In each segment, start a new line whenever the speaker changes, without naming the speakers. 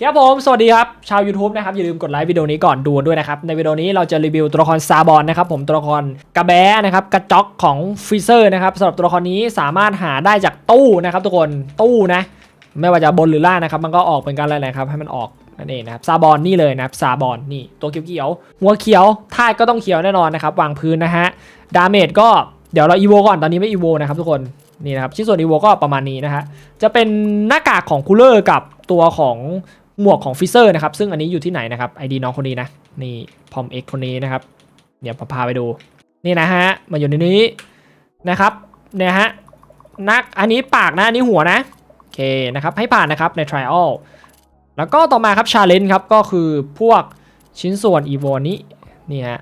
ครับผมสวัสดีครับ ชาว YouTube นะครับ อย่าลืมกดไลค์วิดีโอนี้ก่อนดูด้วยนะครับ ในวิดีโอนี้เราจะรีวิวตัวละครซาบอนนะครับผมตัวละครกระแบนะครับกระจอกของฟิเซอร์นะครับสำหรับตัวละครนี้สามารถหาได้จากตู้นะครับทุกคนตู้นะ ไม่ว่าจะบนหรือล่างนะครับ มันก็ออกเป็นการอะไรนะครับ ให้มันออกนั่นเองนะครับซาบอนนี่เลยนะครับซาบอนนี่ตัวเขียวๆหัวเขียวธาก็ต้องเขียวแน่นอนนะครับวางพื้นนะฮะดาเมจก็เดี๋ยวเราอีโวก่อนตอนนี้ไม่อีโวนะครับทุกคนนี่นะครับชิ้นส่วนอีโวก็ประมาณนี้นะฮะจะเป็นหน้ากากของคูลเลอร์กับตัวของ หมวกของฟิเซอร์นะครับ ซึ่งอันนี้อยู่ที่ไหนนะครับไอดีน้องคนนี้นะ นี่พอมเอ็กคนนี้นะครับ เดี๋ยวผมพาไปดู นี่นะฮะ มาอยู่ในนี้นะครับ เนี่ยฮะ นัก อันนี้ปากนะ อันนี้หัวนะ โอเคนะครับ ให้ผ่านนะครับใน trial แล้วก็ต่อมาครับ challenge ครับ ก็คือพวกชิ้นส่วน evo นี้ นี่ฮะ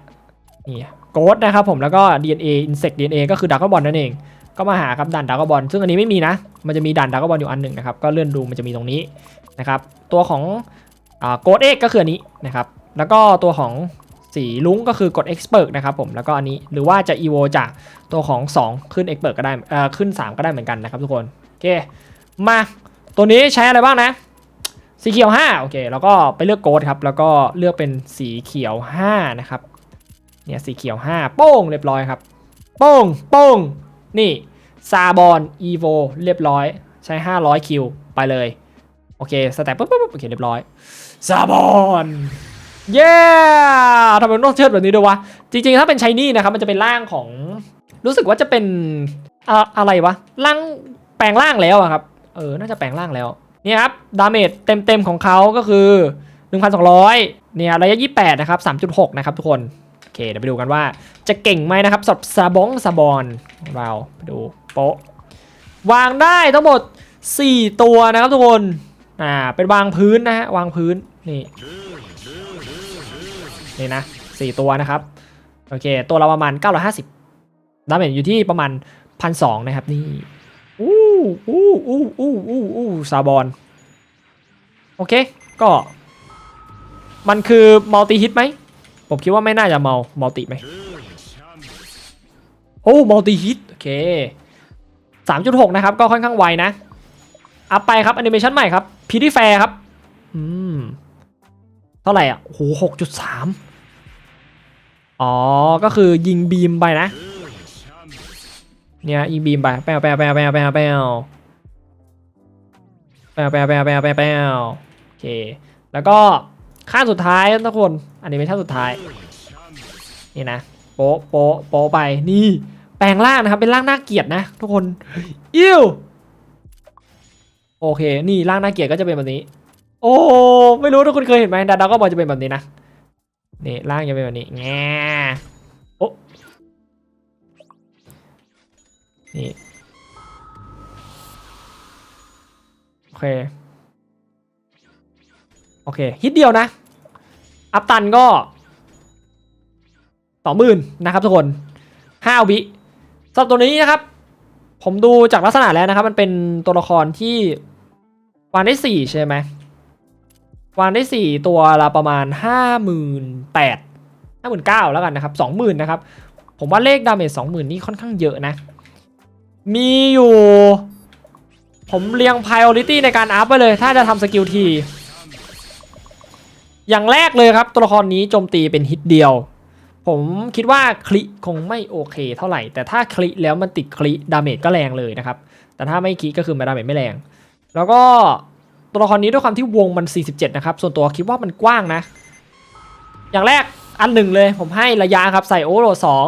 นี่โกดนะครับผม แล้วก็ DNA insect DNA ก็คือดักกบอลนั่นเอง ก็มาหาครับด่านดักกบอลซึ่งอันนี้ไม่มีนะ มันจะมีด่านดักกบอลอยู่อันหนึ่งนะครับ ก็เลื่อนดูมันจะมีตรงนี้นะครับ ตัวของโกดเอ็กก็คืออันนี้นะครับ แล้วก็ตัวของสีลุ้งก็คือกด expert นะครับผม แล้วก็อันนี้ หรือว่าจะ evo จากตัวของ 2 ขึ้น expert ก็ได้เอ่อขึ้น 3 ก็ได้เหมือนกันนะครับทุกคน โอเค มา ตัวนี้ใช้อะไรบ้างนะ สีเขียว 5 โอเค แล้วก็ไปเลือกโกดครับ แล้วก็เลือกเป็นสีเขียว 5 นะครับ เนี่ยสีเขียว 5 โป้งเรียบร้อยครับ โป้ง โป้ง นี่ซาบอนอีโวเรียบร้อย ใช้ 500 คิว ไปเลย โอเค สแต็ปปุ๊บปุ๊บโอเค เรียบร้อยซาบอนเย้ทำไมต้องเชิดแบบนี้ด้วยวะ จริงๆ ถ้าเป็นชายนี่นะครับ มันจะเป็นร่างของ รู้สึกว่าจะเป็นอะอะไรวะ ร่างแปลงร่างแล้วอะครับ เออ น่าจะแปลงร่างแล้ว เนี่ยครับ ดาเมจเต็มๆ ของเขาก็คือ 1,200 เนี่ย ระยะ 28 นะครับ 3.6 นะครับทุกคน เคเดี๋ยวไปดูกันว่าจะเก่งไหมนะครับสำหรับซาบองซาบอนเราไปดูโป๊ะวางได้ทั้งหมด 4 ตัวนะครับทุกคนอ่าเป็นวางพื้นนะฮะวางพื้นนี่นี่นะ 4 ตัวนะครับโอเค ตัวเราประมาณ 950ดาเมจอยู่ที่ประมาณ 1,200 นะครับนี่อู้อู้อู้อู้อู้อู้ซาบอนโอเค ก็ มันคือมัลติฮิตไหม ผมคิดว่าไม่น่าจะเมา มัลติไหมโอ้มัลติฮิตโอเค3.6นะครับ ก็ค่อนข้างไวนะ อัพไปครับแอนิเมชันใหม่ครับพีดีแฟร์ครับ อืม เท่าไหร่อะโอ้โหหกจุดสามอ๋อ ก็คือยิงบีมไปนะ เนี่ยยิงบีมไปแปวแปวแปวแปวแปวแปวแปวแปวแปวแปวแปวแปวโอเค แล้วก็ ขั้นสุดท้ายทุกคน อันนี้เป็นขั้นสุดท้าย นี่นะ โป๊ะโป๊ะโป๊ะไป นี่ แปลงร่างนะครับ เป็นร่างน่าเกลียดนะ ทุกคน อิ้วโอเค นี่ร่างน่าเกลียดก็จะเป็นแบบนี้ โอ้ ไม่รู้ทุกคนเคยเห็นไหมดาดาก็บอลจะเป็นแบบนี้นะ นี่ร่างจะเป็นแบบนี้ แง่โอ้นี่ โอเค โอเคฮิตเดียวนะ อัพตันก็สองหมื่นนะครับทุกคนห้าวิสำหรับตัวนี้นะครับ ผมดูจากลักษณะแล้วนะครับ มันเป็นตัวละครที่วางได้สี่ใช่ไหมวางได้สี่ตัวละประมาณห้าหมื่นแปดห้าหมื่นเก้าแล้วกันนะครับสองหมื่นนะครับ ผมว่าเลขดาเมจสองหมื่นนี่ค่อนข้างเยอะนะ มีอยู่ ผมเรียง priority ในการอัพไปเลย ถ้าจะทำสกิลที อย่างแรกเลยครับตัวละครนี้โจมตีเป็นฮิตเดียว ผมคิดว่าคลิคงไม่โอเคเท่าไหร่ แต่ถ้าคลิแล้วมันติดคลิดาเมจก็แรงเลยนะครับ แต่ถ้าไม่คลิก็คือมันดาเมจไม่แรง แล้วก็ตัวละครนี้ด้วยความที่วงมัน 47 นะครับ ส่วนตัวคิดว่ามันกว้างนะ อย่างแรกอันหนึ่งเลยผมให้ระยะครับใส่โอโรสอง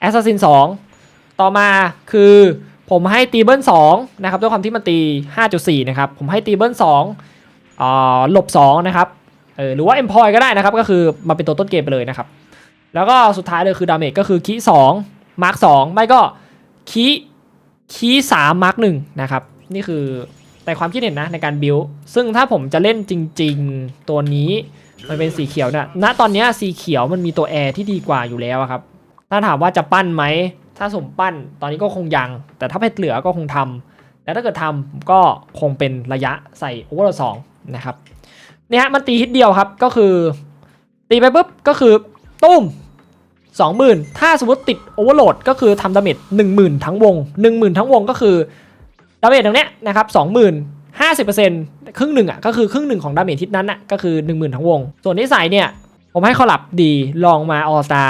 แอสซัสซิน2ต่อมาคือผมให้ตีเบิล2นะครับด้วยความที่มันตี 5.4 นะครับ ผมให้ตีเบิล2อ่าหลบ2นะครับ เออหรือว่า e m p l o y ก็ได้นะครับ ก็คือมาเป็นตัวต้นเกมไปเลยนะครับ แล้วก็สุดท้ายเลยคือดาเมจก็คือคีสองมาร์กสองไม่ก็คีคีสามมาร์กหนึ่งนะครับ นี่คือแต่ความคิดเห็นนะในการบิวซึ่งถ้าผมจะเล่นจริง ๆ ตัวนี้มันเป็นสีเขียวเนี่ยณตอนนี้สีเขียวมันมีตัวแอร์ที่ดีกว่าอยู่แล้วครับ ถ้าถามว่าจะปั้นไหม ถ้าสมปั้นตอนนี้ก็คงยัง แต่ถ้าเพชรเหลือก็คงทำแล้วถ้าเกิดทำก็คงเป็นระยะใส่โอเวอร์สองนะครับ นี่ยฮะมันตีฮิตเดียวครับก็คือ ตีไปปุ๊บก็คือตุ้ม20,000ถ้าสมมติติดโอเวอร์โหลดก็คือทำดาเมจ10,000ทั้งวง10,000ทั้งวงก็คือดาเมจตรงเนี้ยนะครับ20,000 50%ครึ่งหนึ่งอะก็คือครึ่งหนึ่งของดาเมจทิศนั้นอะก็คือ10,000ทั้งวง ส่วนนิสัยเนี่ย ผมให้เขาหลับดีลองมาออสตา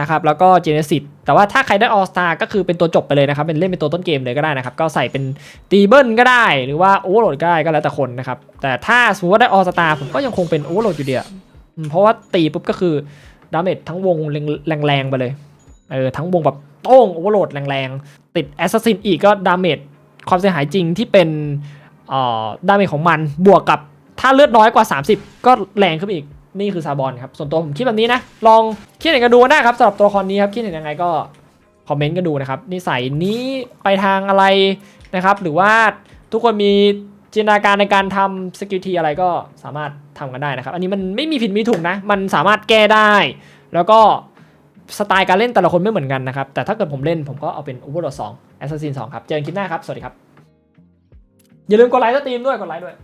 นะครับแล้วก็เจเนซิตแต่ว่าถ้าใครได้ออสตาก็คือเป็นตัวจบไปเลยนะครับเป็นเล่นเป็นตัวต้นเกมเลยก็ได้นะครับก็ใส่เป็นตีเบิลก็ได้หรือว่าโอเวอร์โหลดก็ได้ก็แล้วแต่คนนะครับแต่ถ้าสมมติว่าได้ออสตาผมก็ยังคงเป็นโอเวอร์โหลดอยู่เดียวเพราะว่าตีปุ๊บก็คือดาเมจทั้งวงแรงๆไปเลยเออทั้งวงแบบโต้งโอเวอร์โหลดแรงๆ ติดแอสซัสซินอีกก็ดาเมจความเสียหายจริงที่เป็นเอ่อดาเมจของมันบวกกับถ้าเลือดน้อยกว่า 30 ก็แรงขึ้นอีก นี่คือซาบอนครับส่วนตัวผมคิดแบบนี้นะ ลองคิดเห็นกันดูได้ครับสำหรับตัวละครนี้ครับคิดเห็นยังไงก็คอมเมนต์กันดูนะครับนิสัยนี้ไปทางอะไรนะครับ หรือว่าทุกคนมีจินตนาการในการทำสกิลทีอะไรก็สามารถทำกันได้นะครับ อันนี้มันไม่มีผิดมีถูกนะ มันสามารถแก้ได้ แล้วก็สไตล์การเล่นแต่ละคนไม่เหมือนกันนะครับ แต่ถ้าเกิดผมเล่นผมก็เอาเป็น Overlord 2 Assassin 2 ครับ เจอกันคลิปหน้าครับ สวัสดีครับ อย่าลืมกดไลค์สตรีมด้วย กดไลค์ด้วย